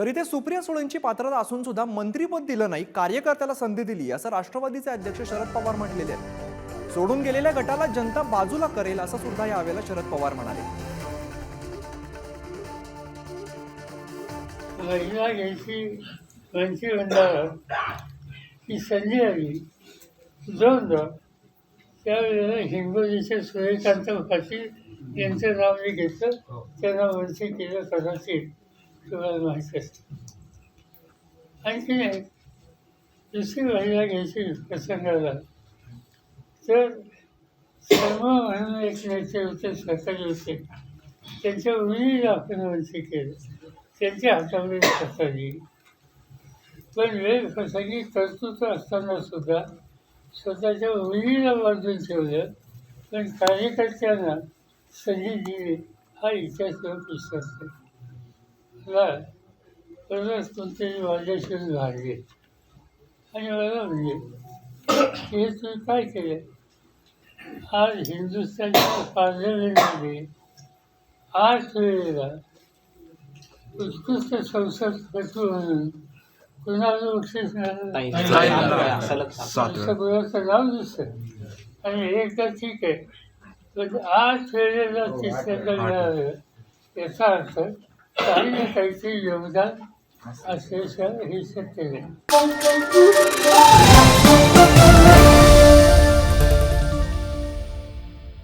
तरी ते सुप्रिया सुळेंची पात्रता असून सुद्धा मंत्रीपद दिलं नाही कार्यकर्त्याला संधी दिली असं राष्ट्रवादीचे अध्यक्ष शरद पवार म्हटलेले आहेत. सोडून गेलेल्या गटाला जनता बाजूला करेल असं सुद्धा यावेळेला शरद पवार म्हणाले. महिला मंत्रिमंडळात ही संधी आली दोनदा त्यावेळेला हिंगोलीचे सूर्यकांत पाटील यांचं नाव मी घेतलं. त्यांना मंत्री केलं कदाचित तुम्हाला माहीत असेल आणखी एक दुसरी महिला घ्यायची प्रसंगाला तर शर्मा म्हणून एक नेते होते सरकारी होते त्यांच्या मुलीला आपण केलं त्यांच्या हातामध्ये सत्ता पण वेळ प्रसंगी तरतूद असताना सुद्धा स्वतःच्या मुलीला बाजून ठेवलं पण कार्यकर्त्यांना संधी दिली हा इतिहास लोक मला परत कोणतरी माझ्याशी भागले आणि मला म्हणजे हे तुम्ही काय केलं? आज हिंदुस्थानच्या पार्लमेंटमध्ये आठ वेळेला उत्कृष्ट संसदपटू म्हणून कुणाला बक्षीस मिळालं? नाव दिसतं आणि एकदा ठीक आहे. पण आठ वेळेला तिसऱ्यांदा मिळालं याचा अर्थ काही ना काहीतरी योगदान असेल हे सत्य नाही